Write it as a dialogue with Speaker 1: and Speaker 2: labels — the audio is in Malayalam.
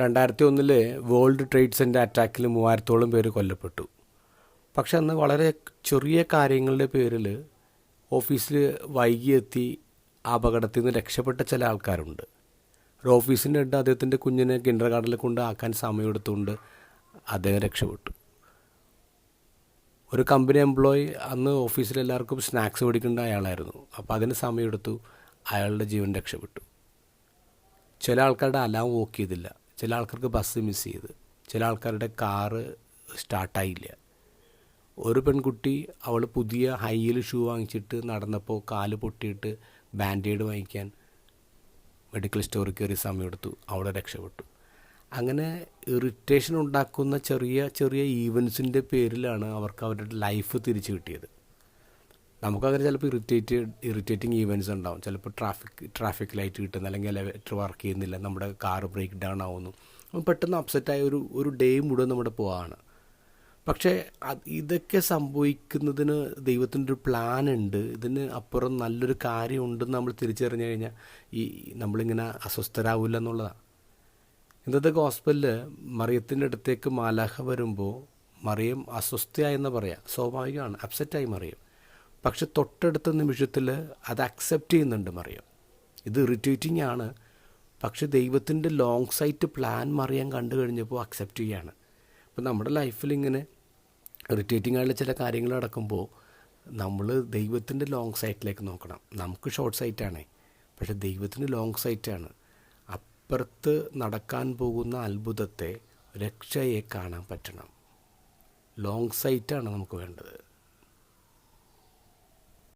Speaker 1: രണ്ടായിരത്തി ഒന്നിൽ വേൾഡ് ട്രേഡ് സെന്റർ അറ്റാക്കിൽ മൂവായിരത്തോളം പേര് കൊല്ലപ്പെട്ടു. പക്ഷെ അന്ന് വളരെ ചെറിയ കാര്യങ്ങളുടെ പേരിൽ ഓഫീസിൽ വൈകിയെത്തി അപകടത്തിൽ നിന്ന് രക്ഷപ്പെട്ട ചില ആൾക്കാരുണ്ട്. ഒരു ഓഫീസിന്റെ അടുത്ത് അദ്ദേഹത്തിന്റെ കുഞ്ഞിനെ കിൻഡർ ഗാർഡനിൽ കൊണ്ട് ആക്കാൻ സമയമെടുത്തുകൊണ്ട് അദ്ദേഹം രക്ഷപ്പെട്ടു. ഒരു കമ്പനി എംപ്ലോയി അന്ന് ഓഫീസിൽ എല്ലാവർക്കും സ്നാക്സ് മേടിക്കേണ്ട അയാളായിരുന്നു. അപ്പോൾ അതിന് സമയമെടുത്തു. അയാളുടെ ജീവൻ രക്ഷപ്പെട്ടു. ചില ആൾക്കാരുടെ അലാം വോക്ക് ചെയ്തില്ല. ചില ആൾക്കാർക്ക് ബസ് മിസ് ചെയ്ത്. ചില ആൾക്കാരുടെ കാറ് സ്റ്റാർട്ടായില്ല ഒരു പെൺകുട്ടി അവൾ പുതിയ ഹൈയിൽ ഷൂ വാങ്ങിച്ചിട്ട് നടന്നപ്പോൾ കാൽ പൊട്ടിയിട്ട് ബാൻഡേഡ് വാങ്ങിക്കാൻ മെഡിക്കൽ സ്റ്റോറിൽ കയറി സമയമെടുത്തു അവളെ രക്ഷപ്പെട്ടു. അങ്ങനെ ഇറിറ്റേഷൻ ഉണ്ടാക്കുന്ന ചെറിയ ചെറിയ ഈവൻസിന്റെ പേരിലാണ് അവർക്ക് അവരുടെ ലൈഫ് തിരിച്ചു കിട്ടിയത്. നമുക്കങ്ങനെ ചിലപ്പോൾ ഇറിറ്റേറ്റ് ഇറിറ്റേറ്റിംഗ് ഈവൻസ് ഉണ്ടാവും. ചിലപ്പോൾ ട്രാഫിക് ട്രാഫിക് ലൈറ്റ് കിട്ടുന്ന അല്ലെങ്കിൽ എലവേറ്റർ വർക്ക് ചെയ്യുന്നില്ല നമ്മുടെ കാർ ബ്രേക്ക് ഡൗൺ ആവുന്നു. അപ്പം പെട്ടെന്ന് അപ്സെറ്റായ ഒരു ഒരു ഡേ മുഴുവൻ നമ്മുടെ പോവാണ്. പക്ഷേ ഇതൊക്കെ സംഭവിക്കുന്നതിന് ദൈവത്തിന്റെ ഒരു പ്ലാൻ ഉണ്ട്. ഇതിന് അപ്പുറം നല്ലൊരു കാര്യമുണ്ടെന്ന് നമ്മൾ തിരിച്ചറിഞ്ഞു കഴിഞ്ഞാൽ ഈ നമ്മളിങ്ങനെ അസ്വസ്ഥരാകില്ല എന്നുള്ളതാണ് ഇന്നത്തെ ഹോസ്പിറ്റലിൽ മറിയത്തിന്റെ അടുത്തേക്ക് മാലാഹ വരുമ്പോൾ മറിയം അസ്വസ്ഥയായെന്ന് പറയാം. സ്വാഭാവികമാണ്. അപ്സെറ്റായി മറിയം. പക്ഷെ തൊട്ടടുത്ത നിമിഷത്തിൽ അത് അക്സെപ്റ്റ് ചെയ്യുന്നുണ്ട് മറിയം. ഇത് ഇറിറ്റേറ്റിംഗ് ആണ്. പക്ഷെ ദൈവത്തിന്റെ ലോങ് സൈറ്റ് പ്ലാൻ മറിയാൻ കണ്ടു കഴിഞ്ഞപ്പോൾ അക്സെപ്റ്റ് ചെയ്യാണ്. അപ്പോൾ നമ്മുടെ ലൈഫിൽ ഇങ്ങനെ ഇറിറ്റേറ്റിംഗ് ആയിട്ടുള്ള ചില കാര്യങ്ങൾ നടക്കുമ്പോൾ നമ്മൾ ദൈവത്തിന്റെ ലോങ് സൈറ്റിലേക്ക് നോക്കണം. നമുക്ക് ഷോർട്ട് സൈറ്റാണേ പക്ഷെ ദൈവത്തിന് ലോങ് സൈറ്റാണ് അപ്പുറത്ത് നടക്കാൻ പോകുന്ന അത്ഭുതത്തെ രക്ഷയെ കാണാൻ പറ്റണം. ലോങ് സൈറ്റാണ് നമുക്ക് വേണ്ടത്.